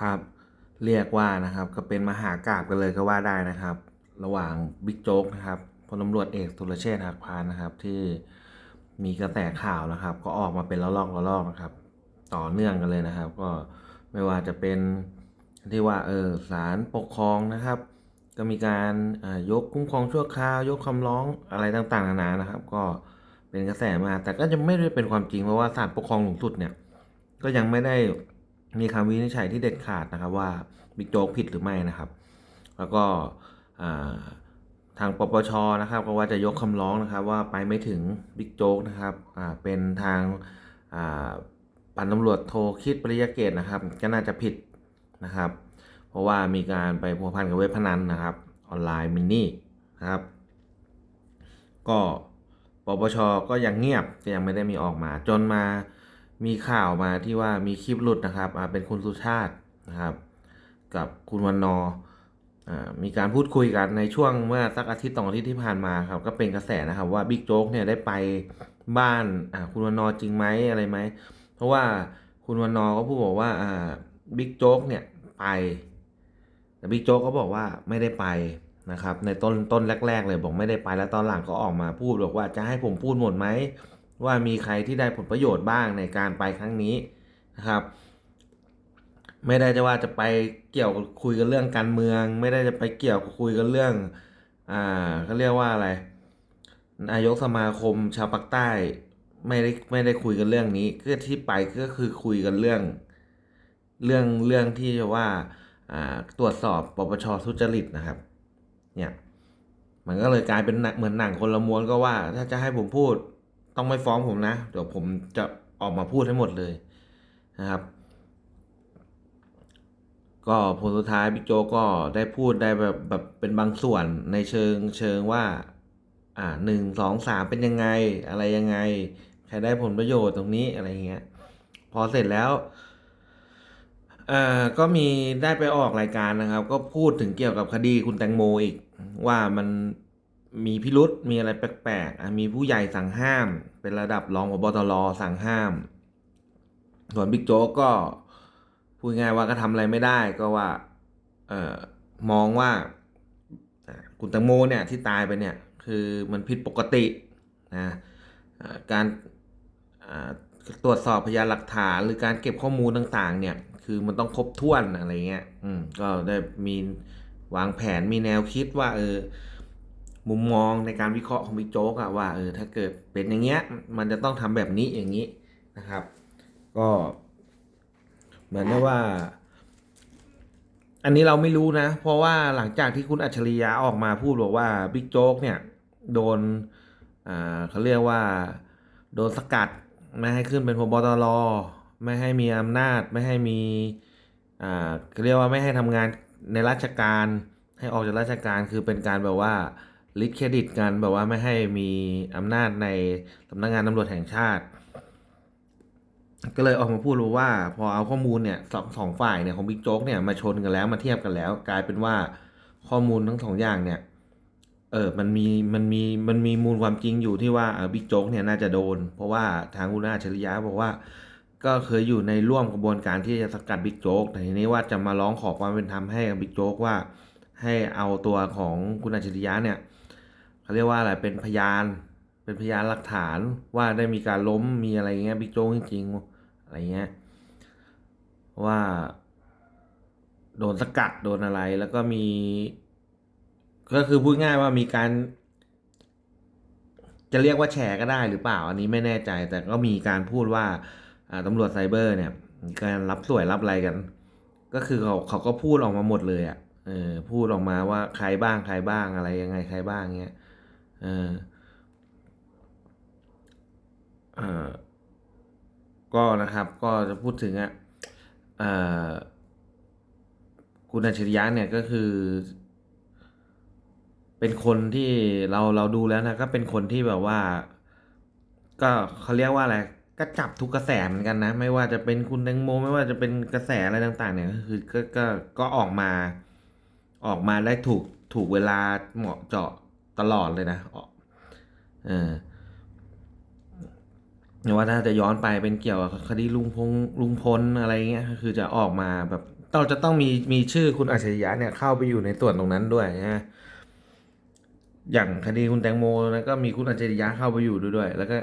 ครับ เรียกว่านะครับก็เป็นมหากราบกันเลยก็ว่าได้นะครับ ระหว่างบิ๊กโจ๊กนะครับพลตำรวจเอกสุรเชษฐ์หักพานนะครับ ที่มีกระแสข่าวนะครับ ก็ออกมาเป็นละลอกละลอกนะครับ ต่อเนื่องกันเลยนะครับ ก็ไม่ว่าจะเป็นที่ว่าเออศาลปกครองนะครับ ก็มีการยกคุ้มครองชั่วคราว ยกคำร้องอะไรต่างๆนานานะครับ ก็เป็นกระแสมาแต่ก็จะไม่ได้เป็นความจริงเพราะว่าศาลปกครองสูงสุดเนี่ยก็ยังไม่ได้ มีคำวินิจฉัยที่เด็ดขาดนะครับว่าบิ๊กโจ๊กผิดหรือไม่นะครับ แล้วก็ทางปปชนะครับก็ว่าจะยกคำร้องนะครับ ว่าไปไม่ถึงบิ๊กโจ๊กนะครับเป็นทางพันตำรวจโทคิดปริยเกตนะครับ ก็น่าจะผิดนะครับ เพราะว่ามีการไปพัวพันกับเว็บพนันนะครับ ออนไลน์มินนี่นะครับ ก็ปปชก็ยังเงียบก็ยังไม่ได้มีออกมาจนมา มีข่าวมาที่ว่ามีคลิปหลุดนะครับเป็นคุณสุชาตินะครับ กับคุณวันนอมีการพูดคุยกันในช่วงเมื่อสักอาทิตย์สองอาทิตย์ที่ผ่านมาครับ ก็เป็นกระแสนะครับว่าบิ๊กโจ๊กเนี่ยได้ไปบ้านคุณวันนอจริงไหมอะไรไหมเพราะว่าคุณวันนอก็พูดบอกว่าอ่าบิ๊กโจ๊กเนี่ยไปแต่บิ๊กโจ๊กก็บอกว่าไม่ได้ไปนะครับ ในต้นต้นแรก ๆ เลยบอกไม่ได้ไปแล้วตอนหลังก็ออกมาพูดบอกว่าจะให้ผมพูดหมดไหม ว่ามีใครที่ได้ผลประโยชน์บ้างในการไปครั้งนี้นะครับ ไม่ได้จะว่าจะไปเกี่ยวคุยกันเรื่องการเมือง ไม่ได้จะไปเกี่ยวคุยกันเรื่องอ่าเขาเรียกว่าอะไรนายกสมาคมชาวปากใต้ไม่ได้ไม่ได้คุยกันเรื่องนี้ก็ที่ไปก็คือคุยกันเรื่อง เรื่องเรื่องที่ว่าอ่าตรวจสอบปปชทุจริตนะครับ เนี่ย มันก็เลยกลายเป็นเหมือนหนังคนละม้วนก็ว่า ถ้าจะให้ผมพูด ต้องไม่ฟ้องผมนะ เดี๋ยวผมจะออกมาพูดให้หมดเลยนะครับ ก็ผลสุดท้ายบิ๊กโจกก็ได้พูดได้แบบแบบเป็นบางส่วนในเชิงเชิงว่า อ่าหนึ่งสองสามเป็นยังไง อะไรยังไง ใครได้ผลประโยชน์ตรงนี้อะไรเงี้ย พอเสร็จแล้วเอ่อก็มีได้ไปออกรายการนะครับ ก็พูดถึงเกี่ยวกับคดีคุณแตงโมอีกว่ามัน มีพิรุษมีอะไรแปลกๆมีผู้ใหญ่สั่งห้าม เป็นระดับรองพบตรสั่งห้าม ส่วนบิ๊กโจ๊กก็พูดง่ายว่าก็ทำอะไรไม่ได้ก็ว่าเออมองว่าคุณแตงโมเนี่ยที่ตายไปเนี่ยคือมันผิดปกตินะการตรวจสอบพยานหลักฐานหรือการเก็บข้อมูลต่างๆ เนี่ย คือมันต้องครบถ้วนอะไรเงี้ยอืมก็ได้มีวางแผนมีแนวคิดว่าเออ มุมมองในการวิเคราะห์ของบิ๊กโจ๊กอะว่าเออถ้าเกิดเป็นอย่างเงี้ยมันจะต้องทำแบบนี้อย่างนี้นะครับ ก็เหมือนกับว่า อันนี้เราไม่รู้นะ เพราะว่าหลังจากที่คุณอัจฉริยะออกมาพูดบอกว่าบิ๊กโจ๊กเนี่ย โดนอ่าเขาเรียกว่า โดนสกัดไม่ให้ขึ้นเป็นพบตรไม่ให้มีอำนาจ ไม่ให้มีอ่าเขาเรียกว่าไม่ให้ทำงานในราชการ ให้ออกจากราชการคือเป็นการแบบว่า ลิดเครดิตกันแบบว่าไม่ให้มีอำนาจในสำนักงานตำรวจแห่งชาติ ก็เลยออกมาพูดรู้ว่า พอเอาข้อมูลเนี่ยสองสองฝ่ายเนี่ยของบิ๊กโจ๊กเนี่ยมาชนกันแล้วมาเทียบกันแล้ว กลายเป็นว่าข้อมูลทั้งสองอย่างเนี่ยเออมันมีมันมีมันมีมูลความจริงอยู่ที่ว่าบิ๊กโจ๊กเนี่ยน่าจะโดน เพราะว่าทางคุณอาชริยะบอกว่าก็เคยอยู่ในร่วมกระบวนการที่จะสกัดบิ๊กโจ๊กแต่ทีนี้ว่าจะมาร้องขอความเป็นธรรมให้กับบิ๊กโจ๊กว่า ให้เอาตัวของคุณอาชริยะเนี่ย เขาเรียกว่าอะไรเป็นพยาน เป็นพยานหลักฐานว่าได้มีการล้มมีอะไรเงี้ยบิ๊กโจ๊กจริงๆอะไรเงี้ยว่าโดนสกัดโดนอะไรแล้วก็มี ก็คือพูดง่ายว่ามีการ จะเรียกว่าแชร์ก็ได้หรือเปล่า อันนี้ไม่แน่ใจ แต่ก็มีการพูดว่าตำรวจไซเบอร์เนี่ยการรับสวยรับอะไรกัน ก็คือเขาเขาก็พูดออกมาหมดเลยอะ่ะเออพูดออกมาว่าใครบ้างใครบ้างอะไรยังไงใครบ้างเงี้ย ก็นะครับก็จะพูดถึงอะคุณอัจฉริยะเนี่ยก็คือ เป็นคนที่เราเราดูแล้วนะก็เป็นคนที่แบบว่า ก็เขาเรียกว่าอะไรก็จับทุกกระแสเหมือนกันนะ ไม่ว่าจะเป็นคุณแตงโม ไม่ว่าจะเป็นกระแสอะไรต่าง ๆ เนี่ยก็คือก็ก็ก็ออกมา ออกมาได้ถูกถูกเวลาเหมาะเจาะ ตลอดเลยนะออกเออว่าถ้าจะย้อนไปเป็นเกี่ยวกับคดีลุงพงลุงพลอะไรเงี้ยคือจะออกมาแบบต้องจะต้องมีมีชื่อคุณอัจฉริยะเนี่ยเข้าไปอยู่ในส่วนตรงนั้นด้วยนะอย่างคดีคุณแตงโมนะก็มีคุณอัจฉริยะเข้าไปอยู่ด้วยด้วยแล้วก็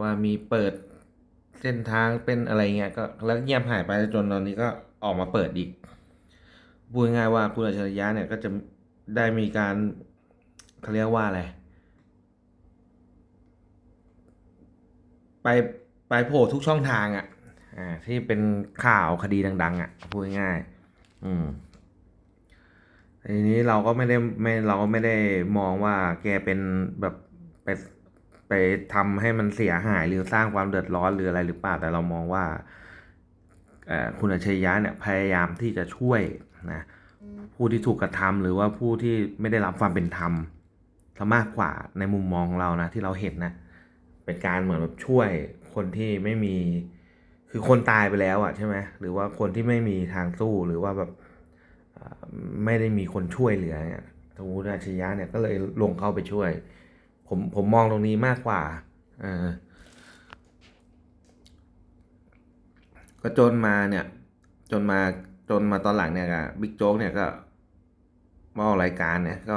ว่ามีเปิดเส้นทางเป็นอะไรเงี้ยก็แล้วเงียบหายไปจนตอนนี้ก็ออกมาเปิดอีกพูดง่ายๆว่าคุณอัจฉริยะเนี่ยก็จะได้มีการ เขาเรียกว่าอะไร ไปไปโผล่ทุกช่องทางอะ่ะอ่าที่เป็นข่าวคดีดัง ๆอะพูดง่ายอืมทีนี้เราก็ไม่ได้ไม่เราก็ไม่ได้มองว่าแกเป็นแบบไปไปทำให้มันเสียหายหรือสร้างความเดือดร้อนหรืออะไรหรือเปล่าแต่เรามองว่าคุณอัจฉริยะเนี่ยพยายามที่จะช่วยนะผู้ที่ถูกกระทำหรือว่าผู้ที่ไม่ได้รับความเป็นธรรม ซะมากกว่าในมุมมองของเรานะที่เราเห็นนะเป็นการเหมือนแบบช่วยคนที่ไม่มีคือคนตายไปแล้วอะใช่ไหมหรือว่าคนที่ไม่มีทางสู้หรือว่าแบบไม่ได้มีคนช่วยเหลือเนี่ยทวูราชยะเนี่ยก็เลยลงเข้าไปช่วย ผมผมมองตรงนี้มากกว่าเออก็จนมาเนี่ย จนมาจนมาตอนหลังเนี่ยบิ๊กโจ๊กเนี่ยก็มาออกรายการเนี่ยก็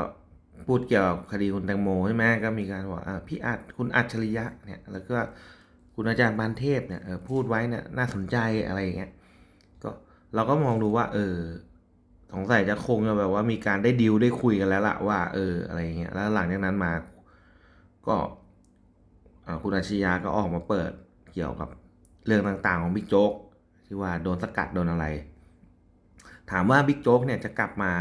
พูดเกี่ยวกับคดีคุณแตงโมใช่ไหมก็มีการบอกอ่าพี่อัดคุณอัจฉริยะเนี่ยแล้วก็คุณอาจารย์ปานเทพเนี่ยพูดไว้เนี่ยน่าสนใจอะไรอย่างเงี้ยก็เราก็มองดูว่า เออสงสัยจะคงจะแบบว่ามีการได้ดิวได้คุยกันแล้วละว่า เออ อะไรอย่างเงี้ยแล้วหลังจากนั้นมา ก็คุณอาชญาก็ออกมาเปิดเกี่ยวกับเรื่องต่างๆของบิ๊กโจ๊กที่ว่าโดนสกัดโดนอะไร ถามว่าบิ๊กโจ๊กเนี่ยจะกลับมา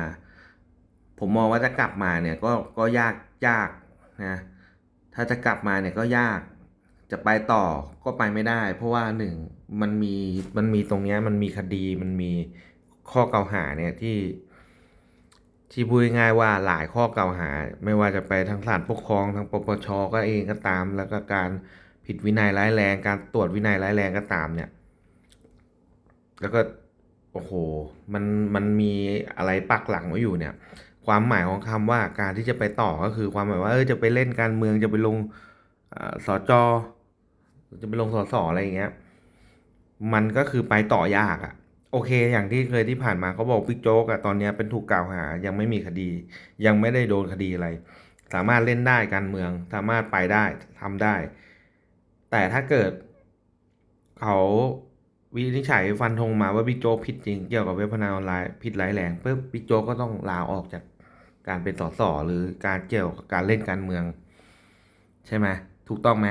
ผมมองว่าจะกลับมาเนี่ยก็ก็ยากยากนะถ้าจะกลับมาเนี่ยก็ยากจะไปต่อก็ไปไม่ได้ เพราะว่าหนึ่งมันมีมันมีตรงเนี้ยมันมีคดีมันมีข้อกล่าวหาเนี่ยที่ที่พูดง่ายว่าหลายข้อกล่าวหา ไม่ว่าจะไปทางศาลปกครองทางปปชก็เองก็ตาม แล้วก็การผิดวินัยร้ายแรง การตรวจวินัยร้ายแรงก็ตามเนี่ย แล้วก็โอ้โหมันมันมีอะไรปักหลังไว้อยู่เนี่ย ความหมายของคำว่าการที่จะไปต่อก็คือความหมายว่าเออจะไปเล่นการเมืองจะไปลงอ่อสจจะไปลงสสอะไรอย่างเงี้ย มันก็คือไปต่อยากอะโอเค อย่างที่เคยที่ผ่านมาเขาบอกบิ๊กโจ๊กอะตอนเนี้ยเป็นถูกกล่าวหายังไม่มีคดี ยังไม่ได้โดนคดีอะไร สามารถเล่นได้การเมือง สามารถไปได้ทำได้ แต่ถ้าเกิด เขาวินิจฉัยฟันธงมาว่าบิ๊กโจ๊กผิดจริงเกี่ยวกับเว็บพนันออนไลน์ผิดร้ายแรงปุ๊บบิ๊กโจ๊กก็ต้องลาออกจาก การเป็นสสหรือการเกี่ยวกับการเล่นการเมือง ใช่ไหมถูกต้องไหม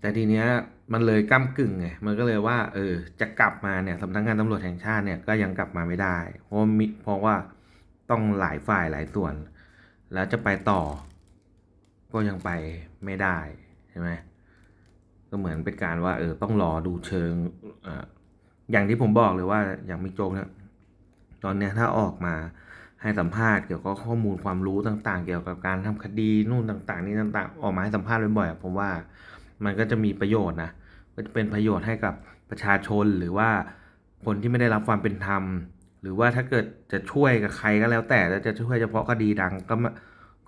แต่ทีเนี้ยมันเลยก้ากึ่งไงมันก็เลยว่า เออ จะกลับมาเนี่ยสำนักงานตำรวจแห่งชาติเนี่ยก็ยังกลับมาไม่ได้ เพราะมีเพราะว่าต้องหลายฝ่ายหลายส่วน แล้วจะไปต่อ ก็ยังไปไม่ได้ใช่ไหมก็เหมือนเป็นการว่า เออ ต้องรอดูเชิงอ่าอย่างที่ผมบอกเลยว่าอย่างมิโจกเนี่ยตอนเนี้ยถ้าออกมา ให้สัมภาษณ์เกี่ยวกับข้อมูลความรู้ต่าง ๆ เกี่ยวกับการทำคดีนู่นต่าง ๆ นี่ต่างๆ ออกมาให้สัมภาษณ์บ่อยๆผมว่ามันก็จะมีประโยชน์นะก็จะเป็นประโยชน์ให้กับประชาชนหรือว่าคนที่ไม่ได้รับความเป็นธรรม หรือว่าถ้าเกิดจะช่วยกับใครก็แล้วแต่แล้วจะช่วยเฉพาะคดีดังก็มา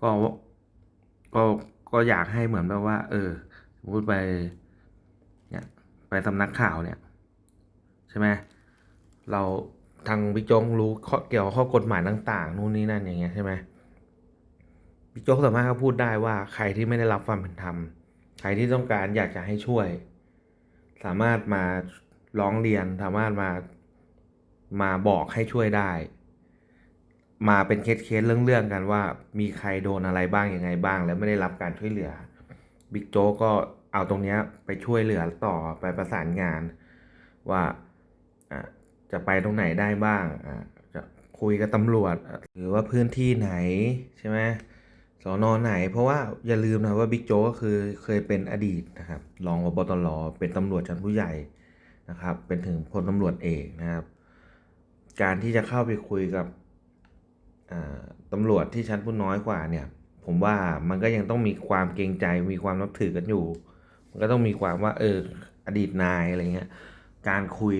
ก็ก็ก็อยากให้เหมือนแบบว่า เออสมมติไปเนี่ยไปสำนักข่าวเนี่ย ใช่ไหมเรา ทางบิ๊กโจ๊กรู้ข้อเกี่ยวกับข้อกฎหมายต่าง ๆ นู่นนี่นั่นอย่างเงี้ยใช่ไหมบิ๊กโจ๊กสามารถก็พูดได้ว่าใครที่ไม่ได้รับความเป็นธรรม ใครที่ต้องการอยากจะให้ช่วย สามารถมาร้องเรียนสามารถมามาบอกให้ช่วยได้ มาเป็นเคสเคสเรื่องๆกันว่า มีใครโดนอะไรบ้างยังไงบ้าง แล้วไม่ได้รับการช่วยเหลือบิ๊กโจ๊กก็เอาตรงเนี้ยไปช่วยเหลือต่อไปประสานงานว่าอะ จะไปตรงไหนได้บ้างอะจะคุยกับตำรวจ หรือว่าพื้นที่ไหนใช่ไหมสอนอไหน เพราะว่าอย่าลืมนะว่าบิ๊กโจ๊กก็คือเคยเป็นอดีตนะครับรองพบตรเป็นตำรวจชั้นผู้ใหญ่นะครับ เป็นถึงพลตำรวจเอกนะครับ การที่จะเข้าไปคุยกับอ่าตำรวจที่ชั้นผู้น้อยกว่าเนี่ย ผมว่ามันก็ยังต้องมีความเกรงใจมีความนับถือกันอยู่ มันก็ต้องมีความว่าเอออดีตนายอะไรเงี้ยการคุย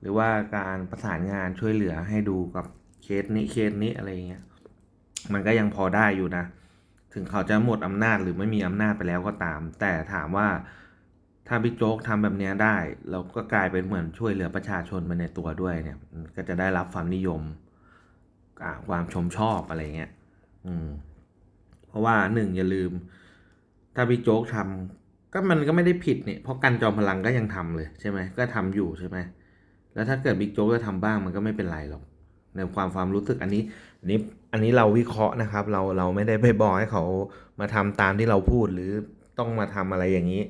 หรือว่าการประสานงานช่วยเหลือให้ดูกับเคสนี้เคสนี้อะไรเงี้ยมันก็ยังพอได้อยู่นะ ถึงเขาจะหมดอำนาจหรือไม่มีอำนาจไปแล้วก็ตาม แต่ถามว่าถ้าบิ๊กโจ๊กทำแบบนี้ได้ เราก็กลายเป็นเหมือนช่วยเหลือประชาชนไปในตัวด้วยเนี่ยก็จะได้รับความนิยมความชมชอบอะไรเงี้ยอืมเพราะว่าหนึ่งอย่าลืม ถ้าบิ๊กโจ๊กทำก็มันก็ไม่ได้ผิดเนี่ยเพราะกันจอมพลังก็ยังทำเลยใช่ไหมก็ทำอยู่ใช่ไหม แล้วถ้าเกิดบิ๊กโจ๊กจะทำบ้างมันก็ไม่เป็นไรหรอกในความความรู้สึกอันนี้อันนี้อันนี้เราวิเคราะห์นะครับ เราเราไม่ได้ไปบอกให้เขามาทำตามที่เราพูดหรือต้องมาทำอะไรอย่างนี้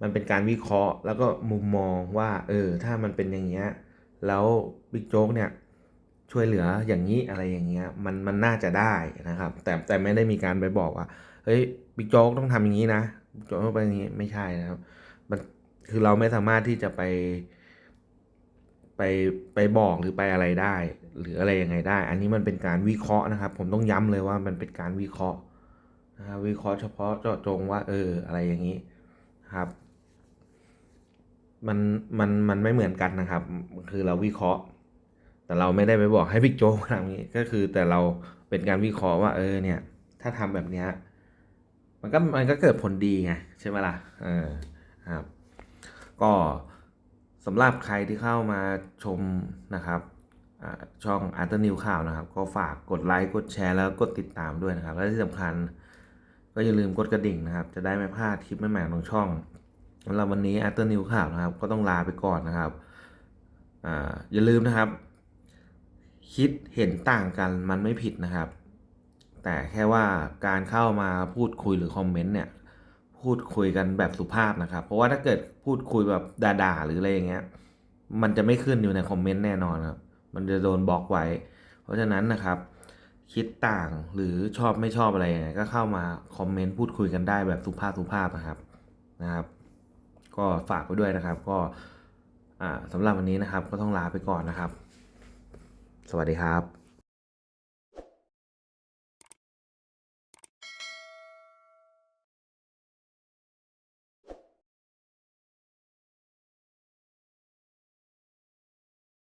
มันเป็นการวิเคราะห์แล้วก็มุมมองว่า เออ ถ้ามันเป็นอย่างเงี้ยแล้วบิ๊กโจ๊กเนี่ยช่วยเหลืออย่างนี้อะไรอย่างเงี้ยมันมันน่าจะได้นะครับ แต่แต่ไม่ได้มีการไปบอกว่าเฮ้ยบิ๊กโจ๊กต้องทำอย่างนี้นะโจ๊กต้องเป็นอย่างนี้ไม่ใช่นะครับ มันคือเราไม่สามารถที่จะไป ไปไปบอกหรือไปอะไรได้ หรืออะไรยังไงได้ อันนี้มันเป็นการวิเคราะห์นะครับ ผมต้องย้ำเลยว่ามันเป็นการวิเคราะห์นะครับวิเคราะห์เฉพาะเจาะจงว่า เออ อะไรอย่างนี้ครับ มันมันมันไม่เหมือนกันนะครับ คือเราวิเคราะห์ แต่เราไม่ได้ไปบอกให้บิ๊กโจ๊กทำนี้ก็คือ แต่เราเป็นการวิเคราะห์ว่า เออ เนี่ย ถ้าทำแบบเนี้ยมันก็มันก็เกิดผลดีไงใช่ไหมล่ะเออครับ ก็ สำหรับใครที่เข้ามาชมนะครับช่องอาร์ตนิวข่าวนะครับ ก็ฝากกดไลค์กดแชร์แล้วกดติดตามด้วยนะครับ และที่สำคัญก็อย่าลืมกดกระดิ่งนะครับ จะได้ไม่พลาดคลิปใหม่ๆของช่องสำหรับวันนี้อาร์ตนิวข่าวนะครับ ก็ต้องลาไปก่อนนะครับออย่าลืมนะครับ คิดเห็นต่างกันมันไม่ผิดนะครับ แต่แค่ว่าการเข้ามาพูดคุยหรือคอมเมนต์เนี่ย พูดคุยกันแบบสุภาพนะครับ เพราะว่าถ้าเกิดพูดคุยแบบด่าๆหรืออะไรอย่างเงี้ย มันจะไม่ขึ้นอยู่ในคอมเมนต์แน่นอนครับ มันจะโดนบล็อกไว้ เพราะฉะนั้นนะครับ คิดต่างหรือชอบไม่ชอบอะไรยังไงก็เข้ามาคอมเมนต์พูดคุยกันได้แบบสุภาพสุภาพนะครับนะครับ ก็ฝากไว้ด้วยนะครับ ก็สำหรับวันนี้นะครับก็ต้องลาไปก่อนนะครับ สวัสดีครับ